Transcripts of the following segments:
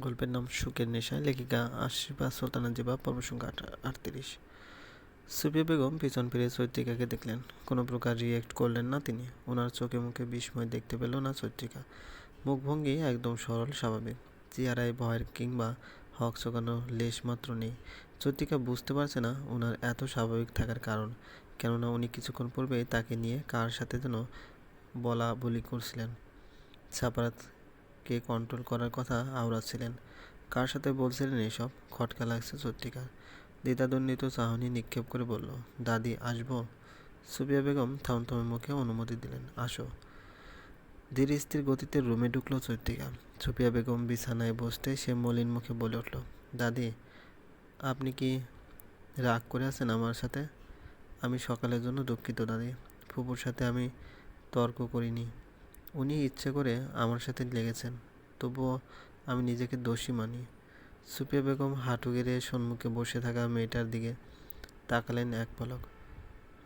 গল্পের নাম সুখের নেশায়, লেখিকা আশিফা সুলতানা জিবা পর্ব সংখ্যা আটত্রিশ। সুফিয়া বেগম, পিছন ফিরে চৈত্রিকাকে দেখলেন। কোনো প্রকার রিয়েক্ট করলেন না তিনি। ওনার চোখে মুখে বিস্ময় দেখতে পেল না চৈত্রিকা। মুখভঙ্গি একদম সরল, স্বাভাবিক। চেহারায় ভয়ের কিংবা হক চোখানো লেশ মাত্র নেই। চৈত্রিকা বুঝতে পারছে না ওনার এত স্বাভাবিক থাকার কারণ। কেননা উনি কিছুক্ষণ পূর্বেই তাকে নিয়ে কার সাথে যেন বলা বলি করছিলেন সাপারাতকে কন্ট্রোল করার কথা আওড়াচ্ছিলেন? কার সাথে বলছিলেন এসব? খটকা লাগছে চৈত্রিকার দ্বিধাদ্বন্দ্বিত চাহনি নিক্ষেপ করে বলল, দাদি, আসব? সুবিয়া বেগম থমথমে মুখে অনুমতি দিলেন, আসো। ধীর স্থির গতিতে রুমে ঢুকলো চৈত্রিকা সুপিয়া বেগম বিছানায় বসতে সে মলিন মুখে বলে উঠল, দাদি, আপনি কি রাগ করে আছেন আমার সাথে? আমি সকালের জন্য দুঃখিত, দাদি। ফুপুর সাথে আমি তর্ক করিনি। উনি ইচ্ছে করে আমার সাথে লেগেছেন, তবুও আমি নিজেকে দোষী মানি। সুপিয়া বেগম হাঁটু গেড়ে সম্মুখে বসে থাকা মেয়েটার দিকে তাকালেন এক পলক।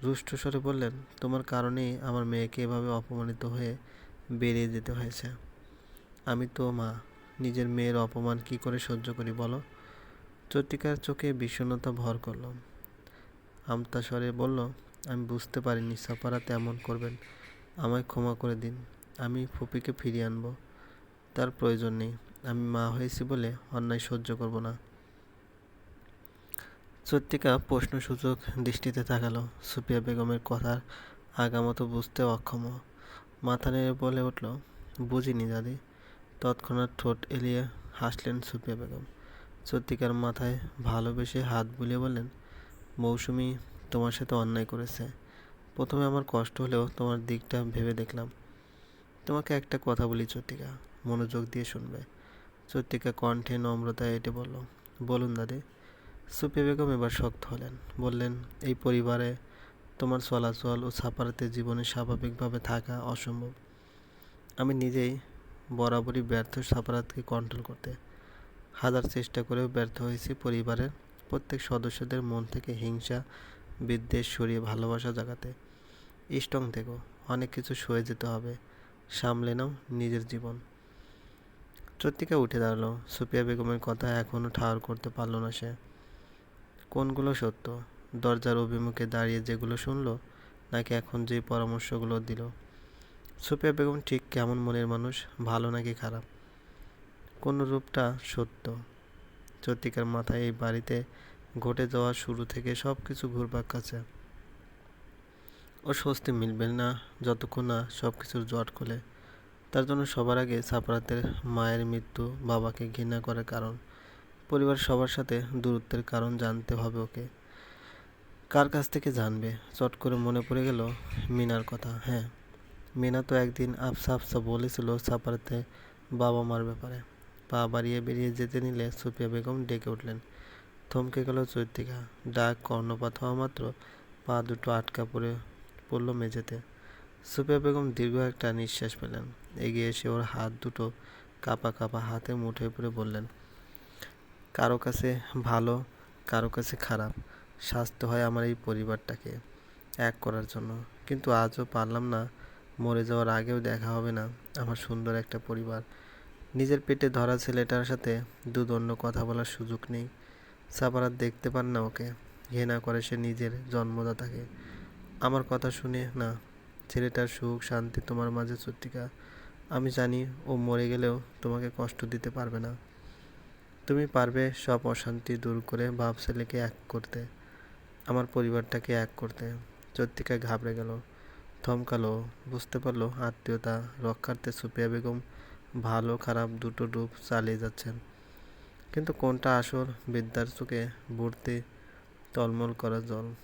রুষ্ট স্বরে বললেন, তোমার কারণেই আমার মেয়েকে এভাবে অপমানিত হয়ে বেরিয়ে যেতে হয়েছে। আমি তো মা, নিজের মেয়ের অপমান কি করে সহ্য করি বলো? চত্রিকার চোখে বিষণ্ণতা ভর করল। আমতা স্বরে বলল, আমি বুঝতে পারিনি, সাপারা তেমন করবেন। আমায় ক্ষমা করে দিন। আমি ফুপিকে ফিরিয়ে আনব। তার প্রয়োজন নেই। আমি মা হয়েছি বলে অন্যায় সহ্য করব না। চত্রিকা প্রশ্নসূচক দৃষ্টিতে তাকালো। সুপিয়া বেগমের কথার আগামতো বুঝতে অক্ষম। মাথা নেড়ে বলে উঠল, বুঝিনি দাদি। তৎক্ষণাৎ ঠোঁট এলিয়ে হাসলেন সুপিয়া বেগম। চত্রিকার মাথায় ভালোবেসে হাত বুলিয়ে বললেন, মৌসুমি তোমার সাথে অন্যায় করেছে। প্রথমে আমার কষ্ট হলেও তোমার দিকটা ভেবে দেখলাম। তোমাকে একটা কথা বলি চত্রিকা মনোযোগ দিয়ে শুনবে। চত্রিকা কণ্ঠে নম্রতা এটে বলল, বলুন দাদি। সুপে বেগম এবার শক্ত হলেন, বললেন, এই পরিবারে তোমার চলাচল ও ছাপারাতে জীবনে স্বাভাবিকভাবে থাকা অসম্ভব। আমি নিজেই বরাবরই ব্যর্থ সাপারাতকে কন্ট্রোল করতে। হাজার চেষ্টা করেও ব্যর্থ হয়েছি পরিবারের প্রত্যেক সদস্যদের মন থেকে হিংসা, বিদ্বেষ সরিয়ে ভালোবাসা জাগাতে। স্ট্রং থেকো অনেক কিছু সয়ে যেতে হবে। সামলে নাও নিজের জীবন। চত্রিকা উঠে দাঁড়াল। সুপিয়া বেগমের কথা এখনও ঠাওর করতে পারল না সে। কোনগুলো সত্য? দরজার অভিমুখে দাঁড়িয়ে যেগুলো শুনলো, নাকি এখন যে পরামর্শগুলো দিল? সুপিয়া বেগম ঠিক কেমন মনের মানুষ, ভালো নাকি খারাপ? কোন রূপটা সত্য? চত্রিকার মাথায় এই বাড়িতে ঘটে যাওয়া শুরু থেকে সব কিছু ঘুরপাক কাছে ও স্বস্তি মিলবে না, যতক্ষণ না সব কিছুর জট খোলে। তার জন্য সবার আগে সাপরাতের মায়ের মৃত্যু বাবাকে ঘৃণা করার কারণ, পরিবার সবার সাথে দূরত্বের কারণ জানতে হবে ওকে। কার কাছ থেকে জানবে? চট করে মনে পড়ে গেল মিনার কথা হ্যাঁ। মিনা তো একদিন আফসা আফসা বলেছিল সাপারাতে বাবা মার ব্যাপারে। পা বাড়িয়ে বেরিয়ে যেতে নিলে সুফিয়া বেগম ডেকে উঠলেন। থমকে গেল চৈত্রিকা। ডাক কর্ণপাত হওয়া মাত্র পা দুটো আটকা পড়ে পড়ল মেঝেতে। সুফিয়া বেগম দীর্ঘ একটা নিঃশ্বাস পেলেন এগিয়ে এসে ওর হাত দুটো কাপা কাপা হাতে মুঠোয় পড়ে বললেন, কারও কাছে ভালো, কারও কাছে খারাপ। স্বাস্থ্য হয় আমার এই পরিবারটাকে এক করার জন্য। কিন্তু আজও পারলাম না। মরে যাওয়ার আগেও দেখা হবে না। আমার সুন্দর একটা পরিবার। নিজের পেটে ধরা ছেলেটার সাথে দুদণ্ড কথা বলার সুযোগ নেই। সাপারাত দেখতে পান না ওকে। ঘৃণা করে সে নিজের জন্মদাতাকে। আমার কথা শুনে, না, ছেলেটার সুখ, শান্তি তোমার মাঝে চত্রিকা আমি জানি ও মরে গেলেও তোমাকে কষ্ট দিতে পারবে না। তুমি পারবে সব অশান্তি দূর করে বাপ ছেলেকে এক করতে, আমার পরিবারটাকে এক করতে। চত্রিকা ঘাবড়ে গেল, থমকালো, বুঝতে পারল আত্মীয়তা রক্ষার্থে সুপিয়া বেগম ভালো খারাপ দুটো রূপ চালিয়ে যাচ্ছেন। কিন্তু কোনটা আসল, বিদ্যার চোখে ভর্তি তলমল করা জল।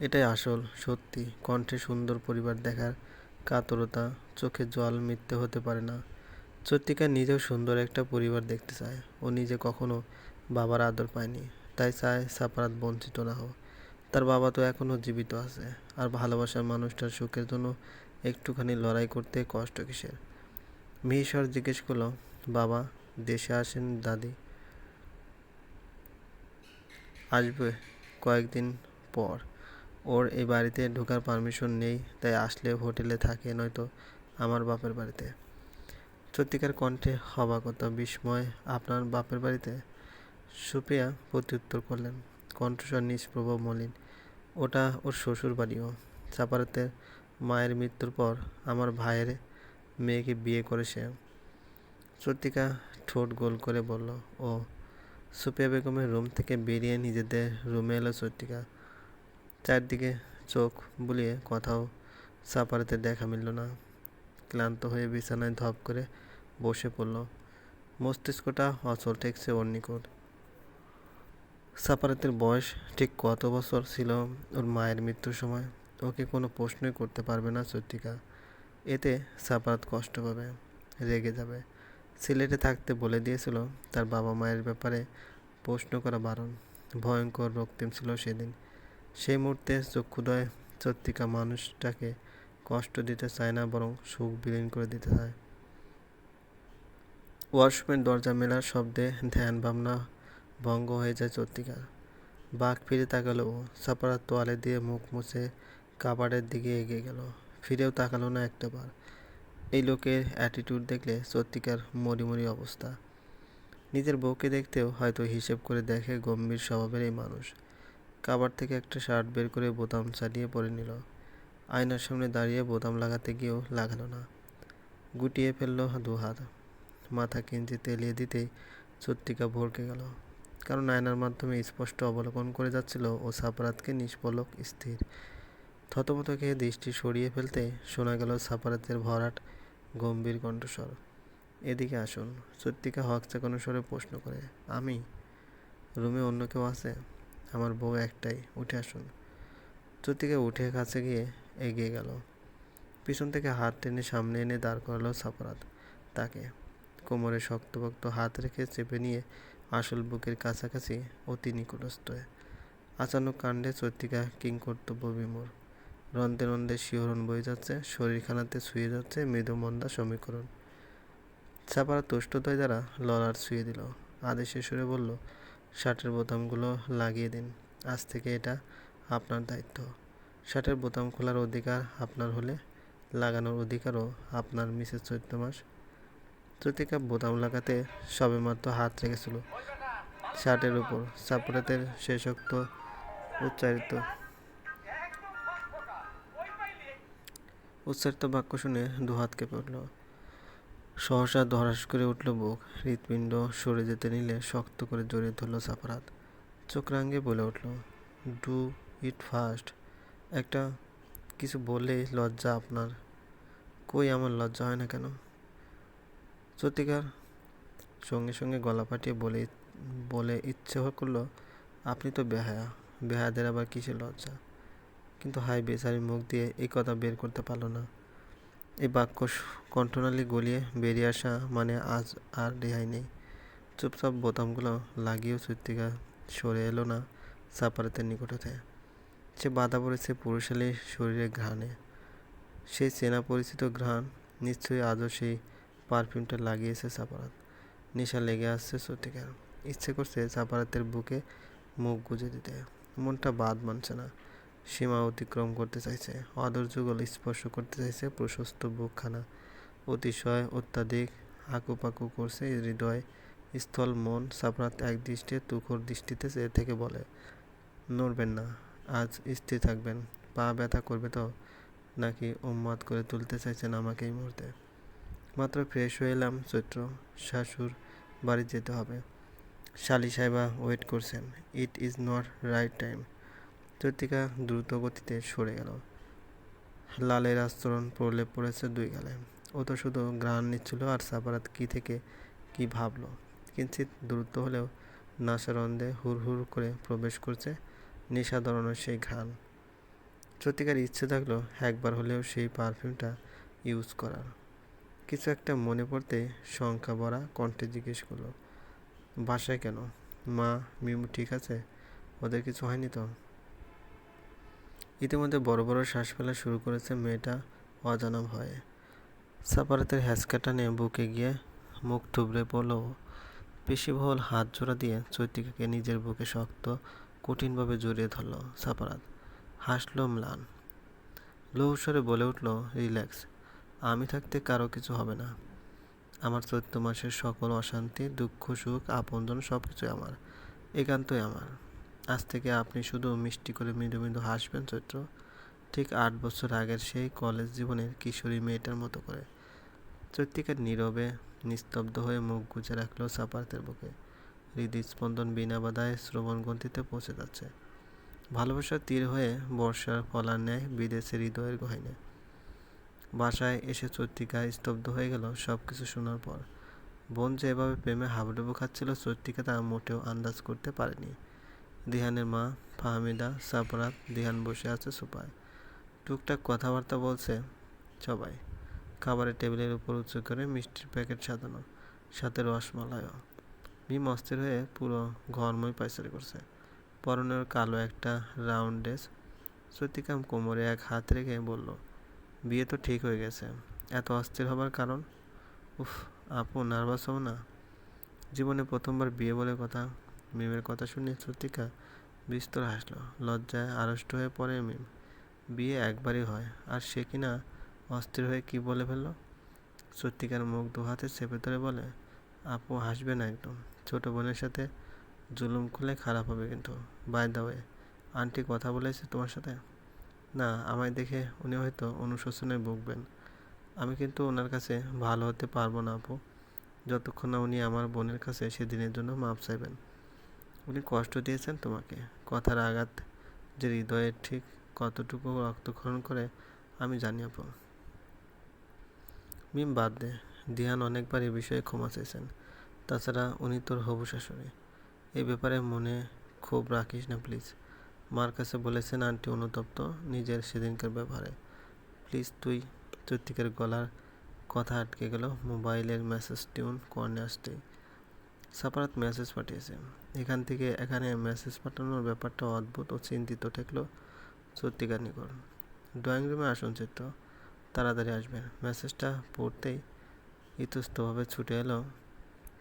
এটাই আসল, সত্যি। কণ্ঠে সুন্দর পরিবার দেখার কাতরতা, চোখে জল মিথ্যে হতে পারে না। চত্রিকা নিজেও সুন্দর একটা পরিবার দেখতে চায়। ও নিজে কখনো বাবার আদর পায়নি, তাই চায় সাপারাত বঞ্চিত না হোক। তার বাবা তো এখনও জীবিত আছে, আর ভালোবাসার মানুষটার সুখের জন্য একটুখানি লড়াই করতে কষ্ট কিসের? মিহিসর জিজ্ঞেস করল, বাবা, দেশে আসেন দাদি? আসবে কয়েকদিন পর। ওর এই বাড়িতে ঢোকার পারমিশন নেই, তাই আসলে হোটেলে থাকে নয়তো আমার বাপের বাড়িতে। সত্যিকার কণ্ঠে হবা কত বিস্ময়, আপনার বাপের বাড়িতে? সুপ্রিয়া প্রত্যুত্তর করলেন, কণ্ঠস্বর নিষ্প্রভ মলিন। ওটা ওর শ্বশুর বাড়িও চাপারাতে মায়ের মৃত্যুর পর আমার ভাইয়ের মেয়েকে বিয়ে করে সে। চৈত্রিকা ঠোঁট গোল করে বলল, ও সুপিয়া বেগমের রুম থেকে বেরিয়ে নিজেদের রুমে এলো চৈত্রিকা চারদিকে চোখ বুলিয়ে কোথাও সাপারাতে দেখা মিলল না। ক্লান্ত হয়ে বিছানায় ধপ করে বসে পড়ল। মস্তিষ্কটা অচল ঠেকছে ওর নিকট। সাপারাতের বয়স ঠিক কত বছর ছিল ওর মায়ের মৃত্যুর সময়? ওকে কোনো প্রশ্নই করতে পারবে না চৈত্রিকা এতে সাপারাত কষ্ট পাবে, রেগে যাবে। সিলেটে থাকতে বলে দিয়েছিল তার বাবা মায়ের ব্যাপারে প্রশ্ন করা বারণ। ভয়ঙ্কর রক্তিম ছিল সেদিন। সেই মুহূর্তে চক্ষুদয় চত্রিকা মানুষটাকে কষ্ট দিতে চায় না, বরং সুখ বিলীন করে দিতে চায়। ওয়াশরুমের দরজা মেলার শব্দে ধ্যান ভাবনা ভঙ্গ হয়ে যায় চত্রিকার বাঘ ফিরে তাকালো ও তোয়ালে দিয়ে মুখ মুছে কাবাডের দিকে এগিয়ে গেল। ফিরেও তাকালো না একটাবার। এই লোকের অ্যাটিটিউড দেখলে সত্যিকার মরিমরি অবস্থা। নিজের বউকে দেখতেও হয়তো হিসেব করে দেখে গম্ভীর স্বভাবের এই মানুষ। কাবার থেকে একটা শার্ট বের করে বোতাম চালিয়ে পরে নিল। আয়নার সামনে দাঁড়িয়ে বোতাম লাগাতে গিয়েও লাগালো না। গুটিয়ে ফেলল দু হাত। মাথা কিঞ্চিত তেলিয়ে দিতেই সত্যিকা ভরকে গেল। কারণ আয়নার মাধ্যমে স্পষ্ট অবলোকন করে যাচ্ছিল ও সাপারাতকে নিষ্পলক, স্থির। থতমত খেয়ে দৃষ্টি সরিয়ে ফেলতে শোনা গেল সাপারাতের ভরাট, গম্ভীর কণ্ঠস্বর। এদিকে আসুন। সত্যিকা হকচা কোনো স্বরে প্রশ্ন করে, আমি? রুমে অন্য কেউ আছে? আমার বউ একটাই, উঠে আসুন। চত্রিকা উঠে কাছে গিয়ে এগিয়ে গেল। পিছন থেকে হাত টেনে সামনে এনে দাঁড় করালো সাপারাত তাকে কোমরে শক্তপোক্ত হাত রেখে চেপে নিয়ে আসল বুকের কাছাকাছি অতি নিকটস্থ। আচানক কাণ্ডে চত্রিকা কিংকর্তব্য বিমূর। রন্ধে রন্ধে শিহরণ বয়ে যাচ্ছে, শরীরখানাতে ছুঁয়ে যাচ্ছে মৃদুমন্দা সমীকরণ। চাপারা তুষ্টদয় দ্বারা ললার ছুঁয়ে দিল। আদেশে সুরে বলল শার্টের বোতামগুলো লাগিয়ে দিন। আজ থেকে এটা আপনার দায়িত্ব। শার্টের বোতাম খোলার অধিকার আপনার হলে, লাগানোর অধিকারও আপনার মিসেস চৈত্র মাস। চৈতিকা বোতাম লাগাতে সবেমাত্র হাত রেখেছিল। শার্টের উপর চাপড়াতের শেষোক্ত উচ্চারিত উচ্চারিত বাক্য শুনে দুহাত কেঁপে উঠল। সহসা ধরাস করে উঠল বুক। হৃৎপিণ্ড সরে যেতে নিলে শক্ত করে জড়িয়ে ধরল সাফারাত। চোখ বলে উঠল ডু ইট ফাস্ট একটা কিছু বলে লজ্জা আপনার। কই আমার লজ্জা হয় না কেন? সত্যিকার সঙ্গে সঙ্গে গলা ফাটিয়ে বলে বলে ইচ্ছে করল, আপনি তো বেহায়া। বেহায়াদের আবার কিসের লজ্জা? কিন্তু হাই বেচারির মুখ দিয়ে এই কথা বের করতে পারল না। এই বাক্য কণ্ঠনালী গলিয়ে বেরিয়ে আসা মানে আজ আর রেহাই নেই। চুপচাপ বোতামগুলো লাগিয়েও চুত্তিকা সরে এলো না সাপারাতের নিকট হতে সে বাধা পড়েছে পুরুষালীর শরীরে ঘ্রাণে। সেই চেনা পরিচিত ঘ্রাণ নিশ্চয়ই আজও সেই পারফিউমটা লাগিয়েছে সাপারাত। নেশা লেগে আসছে চুত্তিকার ইচ্ছে করছে সাপারাতের বুকে মুখ গুজে দিতে। মনটা বাদ মানছে না। সীমা অতিক্রম করতে চাইছে অদর যুগল স্পর্শ করতে চাইছে প্রশস্ত বুকখানা। অতিশয় অত্যাধিক আকুপাকু করছে হৃদয় স্থল মন সাপরাত এক দৃষ্টে তুখর দৃষ্টিতে চেয়ে থেকে বলে, নড়বেন না, আজ স্থির থাকবেন, পা ব্যথা করবে তো, নাকি উম্মাদ করে তুলতে চাইছেন আমাকে এই মুহূর্তে? মাত্র ফ্রেশ হয়ে এলাম, চৈত্র শাশুর বাড়ি যেতে হবে। শালি সাহেবা ওয়েট করছেন, it is not right time. Chaitrika দ্রুত গতিতে সরে গেল। লালের আস্তরণ পড়লে পড়েছে দুই গালে। ও তো শুধু গ্রান নিচ্ছিল আর সাপারাত কি থেকে কি ভাবলো। কিঞ্চিত দ্রুত হলেও নাসারন্দে হুর হুর করে প্রবেশ করছে নেশা ধরানোর সেই ঘ্রাণ। চৈত্রিকার ইচ্ছে থাকল একবার হলেও সেই পারফিউমটা ইউজ করার। কিছু একটা মনে পড়তে শঙ্কা ভরা কণ্ঠে জিজ্ঞেস করল, বাসায় কেন? মা, মিমু ঠিক আছে? ওদের কিছু হয়নি তো? ইতিমধ্যে বড় বড় শ্বাস ফেলা শুরু করেছে মেয়েটা অজানা ভয়ে। সাপারাতের হ্যাঁচকাটা নিয়ে বুকে গিয়ে মুখ থুবড়ে পড়ল। পেশিবহল হাত জোড়া দিয়ে চৈত্রিকাকে নিজের বুকে শক্ত, কঠিনভাবে জড়িয়ে ধরল সাপারাত। হাসল ম্লান। লৌস্বরে বলে উঠল, রিল্যাক্স, আমি থাকতে কারও কিছু হবে না। আমার চৈত্র মাসের সকল অশান্তি, দুঃখ, সুখ, আপনজন সব কিছুই আমার, একান্তই আমার। আজ থেকে আপনি শুধু মিষ্টি করে মৃদু মৃদু হাসবেন, চৈত্র। ঠিক আট বছর আগের সেই কলেজ জীবনের কিশোরী মেয়েটার মতো করে। চৈত্রিকা নীরবে, নিস্তব্ধ হয়ে মুখ গুজে রাখল সাপারতের বুকে। হৃদস্পন্দন বিনা বাধায় শ্রবণ গন্তিতে পৌঁছে যাচ্ছে। ভালোবাসার তীর হয়ে বর্ষার ফলার ন্যায় বিদেশে হৃদয়ের গহিনে। বাসায় এসে চৈত্রিকা স্তব্ধ হয়ে গেল সব কিছু শোনার পর। বোন যে এভাবে প্রেমে হাবুডুবু খাচ্ছিল, চৈত্রিকা তা মোটেও আন্দাজ করতে পারেনি। দিহানের মা ফাহমিদা সাপরাত দিহান বসে আছে সোফায়। টুকটাক কথাবার্তা বলছে সবাই। খাবারের টেবিলের উপর উঁচু করে মিষ্টির প্যাকেট সাজানো, সাথে রসমালাইও। মিম অস্থির হয়ে পুরো ঘরময় পাইচারি করছে। পরনের কালো একটা রাউন্ড ড্রেস সত্যিকাম কোমরে এক হাত রেখে বলল, বিয়ে তো ঠিক হয়ে গেছে। এত অস্থির হবার কারণ? উফ, আপু নার্ভাস হও না। জীবনে প্রথমবার বিয়ে বলে কথা মিমের কথা শুনে সত্যিকা বিস্তর হাসলো। লজ্জায় আড়ষ্ট হয়ে পড়ে মিম। বিয়ে একবারই হয়, আর সে কিনা অস্থির হয়ে কি বলে ফেলল? সত্যিকার মুখ দু হাতে চেপে ধরে বলে, আপু হাসবে না একদম। ছোট বোনের সাথে জুলুম খুলে খারাপ হবে কিন্তু। বাই দা ওয়ে আন্টি কথা বলেছে তোমার সাথে? না, আমায় দেখে উনি হয়তো অনুশোচনে ভুগবেন। আমি কিন্তু ওনার কাছে ভালো হতে পারব না আপু। যতক্ষণ না উনি আমার বোনের কাছে সেদিনের জন্য মাপ চাইবেন। উনি কষ্ট দিয়েছেন তোমাকে। কথার আঘাত যে হৃদয়ের ঠিক কতটুকু রক্তক্ষরণ করে, আমি জানি আপু। মিম বাদ দে দিহান অনেকবার এ বিষয়ে ক্ষমা চেয়েছেন। তাছাড়া উনি তোর হবু শাশুড়ি। এই ব্যাপারে মনে খুব রাখিস না, প্লিজ। মার কাছে বলেছেন আন্টি অনুতপ্ত নিজের সেদিনকার ব্যবহারে। প্লিজ তুই চৈত্রিকের গলার কথা আটকে গেল। মোবাইলের মেসেজ টিউন কর্নে আসতেই। সাপারাত মেসেজ পাঠিয়েছে। এখান থেকে এখানে মেসেজ পাঠানোর ব্যাপারটা অদ্ভুত ও চিন্তিত ঠেকলো সত্যিকার নিকট। ড্রয়িং রুমে আসুন চিত্র তাড়াতাড়ি আসবেন। মেসেজটা পড়তেই ইতস্তভাবে ছুটে এলো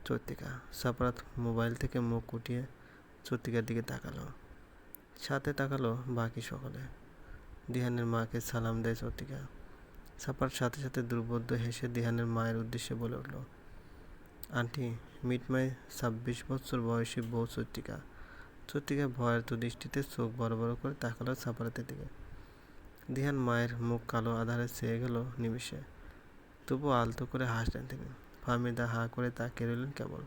চৈত্রিকা সাপারাত মোবাইল থেকে মুখ উঠিয়ে চৈত্রিকার দিকে তাকালো। সাথে তাকালো বাকি সকলে। দিহানের মাকে সালাম দেয় চৈত্রিকা সাপার সাথে সাথে দুর্বোধ্য হেসে দিহানের মায়ের উদ্দেশ্যে বলে উঠল আন্টি মিট মাই ছাব্বিশ বছর বয়সী বউ সত্যিকা। চৈত্রিকা ভয়ের তো দৃষ্টিতে চোখ বড় বড় করে তাকালো সাপারাতের দিকে। দিহান মায়ের মুখ কালো আধারে চেয়ে গেল নিমিষে। তবু আলতো করে হাসলেন তিনি। ফাহমিদা হা করে তাকিয়ে রইলেন কেবল।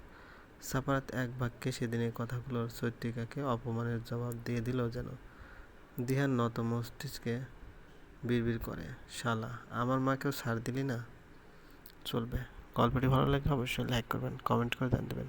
সাপারাত এক বাক্যে সেদিনের কথাগুলোর সত্যিকাকে অপমানের জবাব দিয়ে দিল যেন। দিহান নত মস্তিষ্কে বিড়বিড় করে, শালা, আমার মাকেও ছাড় দিলি না? চলবে। গল্পটি ভালো লাগলে অবশ্যই লাইক করবেন কমেন্ট করে জান দেবেন।